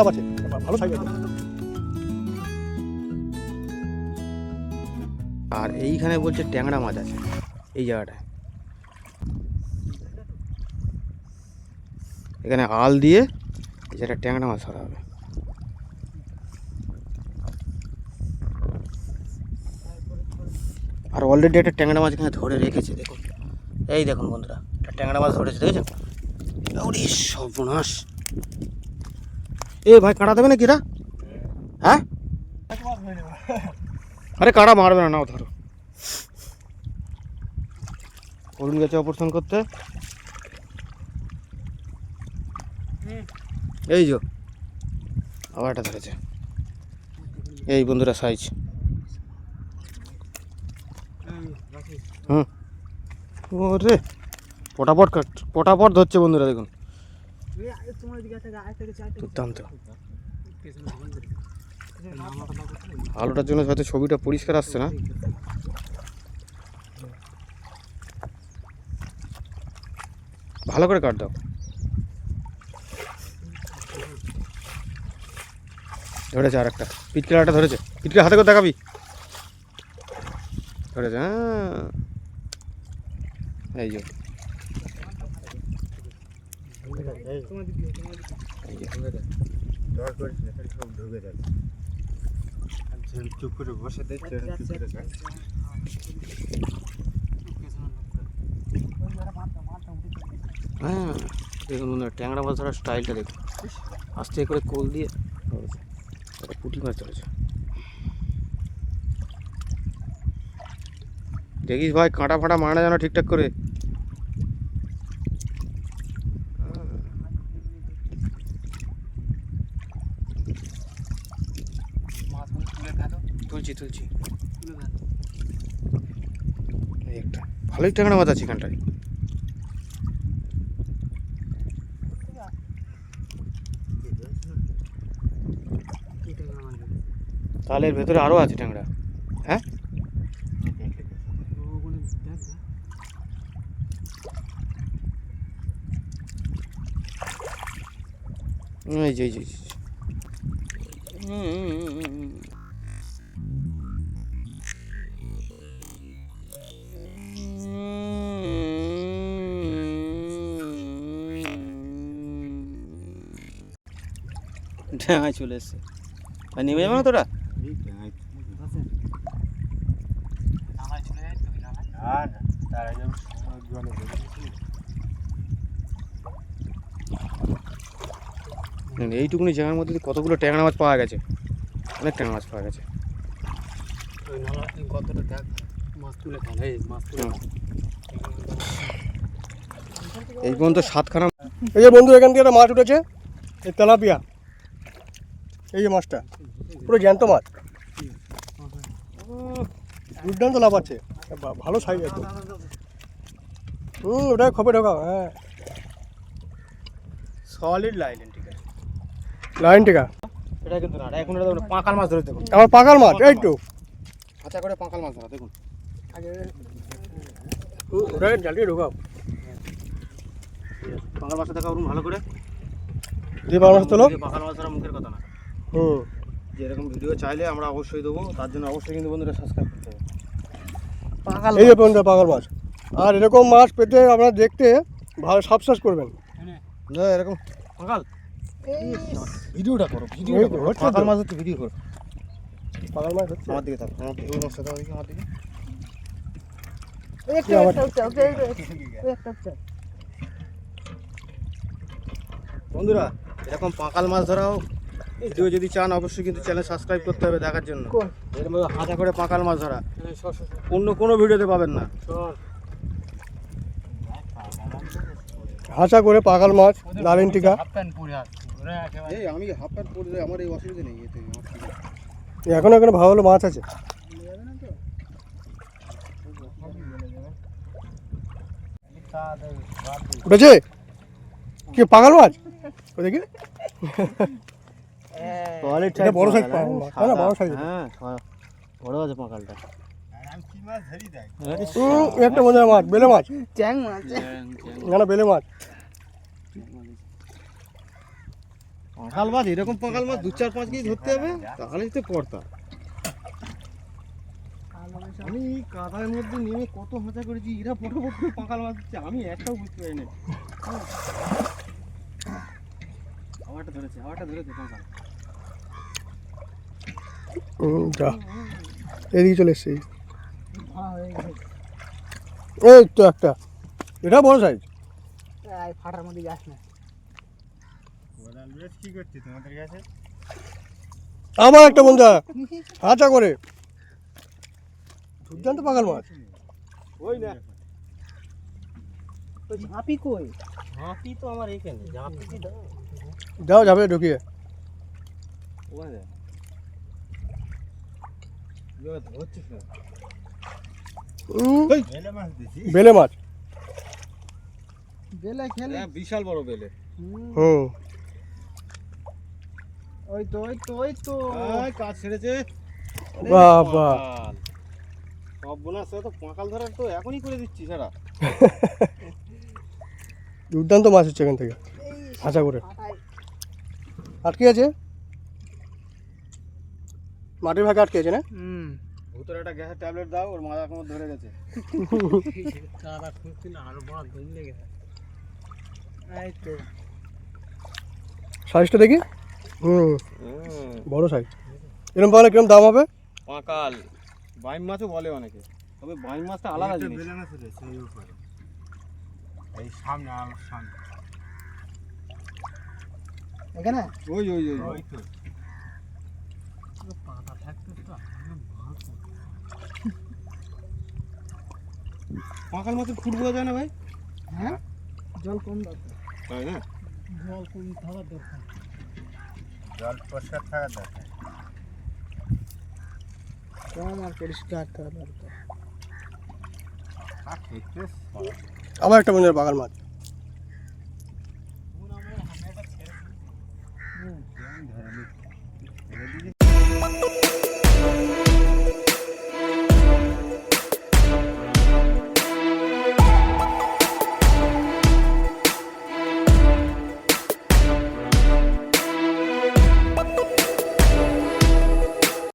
লাভ আছে। ভালো সাইজ আছে। আর এইখানে বলছে ট্যাংরা মাছ আছে, এই জায়গাটায়। এখানে আল দিয়ে জায়গাটা ট্যাংরা মাছ ধরা হবে। আর অলরেডি একটা ট্যাংরা মাছ এখানে ধরে রেখেছে, দেখুন। এই দেখুন বন্ধুরা, একটা ট্যাংরা মাছ ধরেছে দেখেছেন সর্বনাশ। এ ভাই, কাঁটা দেবে না কিরা হ্যাঁ? আরে কাঁটা মারবে না, নাও ধরো। অরুণ গেছে অপারেশন করতে। এই যো। আবার একটা ধরেছে। এই বন্ধুরা সাইজ হুম। ওরে। পটাপট কাট পটাপট ধরছে বন্ধুরা, দেখুন। আলোটার জন্য হয়তো ছবিটা পরিষ্কার আসছে না। ভালো করে কাট দাও। ধরেছে আর একটা পিটকেলাটা ধরেছে। পিটকে হাতে করে দেখাবি। ধরেছে হ্যাঁ। এই যে। চুপ করে বসে হ্যাঁ দেখুন ট্যাংরা মাছ ধরার স্টাইলটা দেখুন আস্তে করে কোল দিয়ে পুঁটি মাছ ধরেছে দেখিস ভাই, কাঁটা ফাটা মারা যেন ঠিকঠাক করে। তুলছি তুলছি। একটা। ভালোই ট্যাংরা মাছ আছে এখানটায়। তাহলে এর ভেতরে আরও আছে ট্যাংরা। হ্যাঁ? এই যে এই যে ডাঙায় চলে এসছে আর নেমে যাবে না তোরা। এইটুকুনি জায়গার মধ্যে কতগুলো ট্যাংরা মাছ পাওয়া গেছে, অনেক ট্যাংরা মাছ পাওয়া গেছে হুম। এই পর্যন্ত সাতখানা এই যে বন্ধু, এখান থেকে একটা মাছ উঠেছে, এই তেলাপিয়া এই যে মাছটা পুরো জ্যান্ত মাছ। দুর্দান্ত লাভ আছে ভালো সাইজ আছে হুম ওটা খপে ঢোকাও হ্যাঁ। সলিড লাইন ঠিক আছে লাইন টিকা? এটা কিন্তু না এখন এটা পাঁকাল মাছ ধরে দেখুন। আমার পাকাল মাছ এই তো। আচ্ছা করে পাঁকাল মাছ ধরা দেখুন। হুম, ওটা জ্বালিয়ে ঢোকাও। পাঁকাল মাছটা দেখা ভালো করে। দিয়ে পাকাল মাছ তোলো। পাঁকাল মাছ ধরা মুখের কথা না। হুম। যে এরকম ভিডিও চাইলে আমরা অবশ্যই দেবো তার জন্য অবশ্যই কিন্তু বন্ধুরা সাবস্ক্রাইব করতে হবে। পাঁকাল এই যে পর্যন্ত পাকাল মাছ। আর এরকম মাছ পেতে আপনারা দেখতে ভালো সাবস্ক্রাইব করবেন। না এরকম পাঁকাল ভিডিওটা করো ভিডিওটা করো। হচ্ছে মাছ হচ্ছে ভিডিও করো। পাকাল মাছ হচ্ছে। আমার দিকে থাকো আমার দিকে। ওই মাছটা দাও আমার দিকে। বন্ধুরা এরকম পাঁকাল মাছ ধরাও ভিডিও যদি চান অবশ্যই কিন্তু চ্যানেল সাবস্ক্রাইব করতে হবে দেখার জন্য। হাতা করে পাঁকাল মাছ ধরা। অন্য কোনো ভিডিওতে পাবেন না। হাঁচা করে পাকাল মাছ লালিন টিকা। এই আমি হাফ প্যান্ট পরে আমার এই অসুবিধা নেই। এখনও এখানে ভালো ভালো মাছ আছে। উঠেছে কি পাগল মাছ? ও বড় না? বড় হ্যাঁ বড় আছে পাঁকালটা। আমি কি মাছ ধরি দেখ উম, একটা মজা মাছ বেলে মাছ। চ্যাং মাছ। না না বেলে মাছ। পাঁকাল মাছ এরকম পাঁকাল মাছ দু চার পাঁচ কেজি ধরতে হবে তাহলেই তো পড়তা। আমি এই কাদার মধ্যে নেমে কত হাঁচা করেছি এরা ফটো ফটো পাঁকাল মাছ দিচ্ছে আমি একটাও বুঝতে পারি না আবারটা ধরেছে আবারটা ধরেছে পাঁকাল। যা। এদিকে চলে এসছে। এই তো একটা। এটা বড় সাইজ ফাটার মধ্যে যাস না। ওরাল কি করছে তোমাদের কাছে আবার একটা বন্ধা হাঁচা করে। দুর্দান্ত পাগল মাছ। ওই না। ওই ঝাঁপি কই? ঝাঁপি তো আমার এখানে। ঝাঁপি দাও যাও যাবে ঢুকিয়ে। ওখানে দেখ এবার ধরছিস না উম, বেলে মাছ বেলে খেলে। হ্যাঁ বিশাল বড় বেলে। হুম ওই তো ওই তো ওই তো। এই কাজ ছেড়েছে। বাবা। সব বোনাস তো পাঁকাল ধরার তো এখনই করে দিচ্ছি সারা। দুর্দান্ত মাছ হচ্ছে এখান থেকে হাঁচা করে। ফাটায় আটকে আছে? মাটির ভাগে আটকে আছে না? হুম। ভূতের একটা গ্যাসের ট্যাবলেট দাও ওর মাথা কোমর ধরে গেছে। খুঁজছি না আরও বড় লেগে এই তো। সাইজটা দেখি। হুম। বড় সাইজ এরকম পাওয়ালে কিরম দাম হবে? পাঁকাল। বাইম মাছও বলে অনেকে। তবে বাইম মাছটা আলাদা জিনিস। বেলে এই উপরে। এই সামনে আমার সামনে। এখানে? ওই ওই ওই। ওই তো। পাতা থাকতে তো পাঁকাল ফুট বোঝা যায় না ভাই? হ্যাঁ? জল কম দরকার। তাই না? জল কম থাকার দরকার। জল পরিষ্কার থাকা দরকার। কম আর পরিষ্কার থাকা দরকার। আবার একটা বন্ধুর পাগল মাছ। হুম Oh, oh, oh.